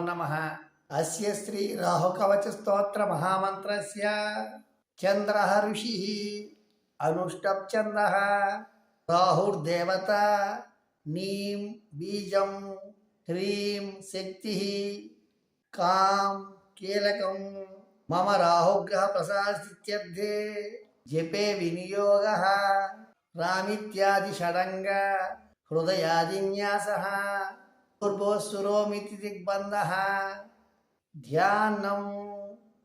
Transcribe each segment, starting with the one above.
నమ అస్య శ్రీ రాహుకవచ స్తోత్ర మహామంత్రస్య చంద్ర ఋషి అనుష్టప్ చంద్ర రాహుర్దేవత నీం బీజం హ్రీం శక్తి కాం కీలకం మమ రాహుగ్రహ ప్రసాదిత్యర్థే జపే వినియోగ రామిత్యాది షడంగ హృదయాదిన్యాస పూర్వోస్సురోమితి దిగ్బంధ ధ్యానం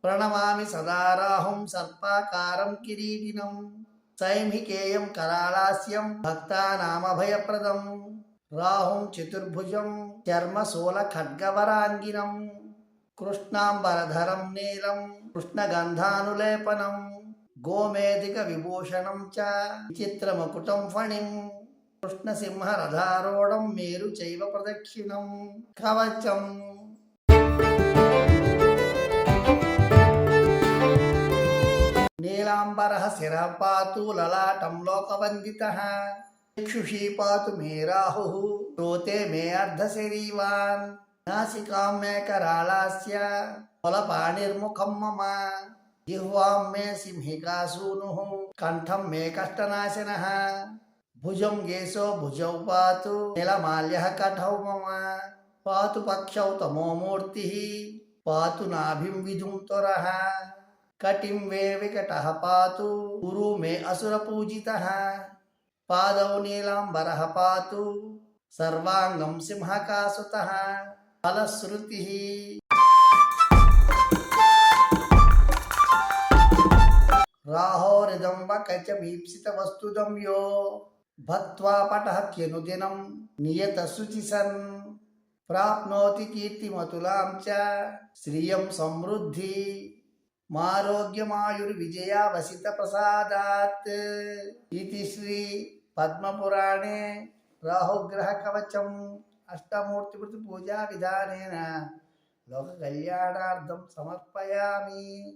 ప్రణమామి సదారాహుం సర్పాకారం కిరీటినం సైంహికేయం కరాళాస్యం భక్తానామభయప్రదం రాహుం చతుర్భుజం చర్మశూల ఖడ్గవరాంగినం కృష్ణాంబరధరం నీలం కృష్ణగంధానులేపనం గోమేధిక విభూషణం చ విచిత్రమకుటం ఫణిం కృష్ణసింహ రథారోఢం మేరు చైవ ప్రదక్షిణం కవచం. నీలాంబర శిరపాతు లలాటం లోకవందిత. చక్షుషీ పాతు మే రాహు. శ్రోతే మే అర్ధశరీవాన్. నాసికాం మే కరాళాస్య. కులపాణిర్ముఖం మమ. జిహ్వాం మే సింహికాసూను కంఠం మే కష్టనాశన. भुजं गेशो भुजौ पातु, नीलमाल्यः कठौ मम। पातु पक्षौ तमो मूर्तिः, पातु नाभिं विधुं त्वरः। कटिं वे विकटः पातु गुरु मे असुरपूजितः पादौ नीलाम्बरः पातु, सर्वाङ्गं सिंहकासुतः। फलश्रुतिः। राहोरिदं वकच वीप्सितवस्तुदं यो। భత్వా నియత శుచి సన్ ప్రాప్నోతి కీర్తిమతులాం చ శ్రియం సమృద్ధి మారోగ్యమాయుర్విజయావసిత ప్రసాదాత్ ఇది శ్రీ పద్మపురాణే రాహుగ్రహ కవచం అష్టమూర్తిపతి పూజా విధానేన లోక కళ్యాణార్థం సమర్పయామి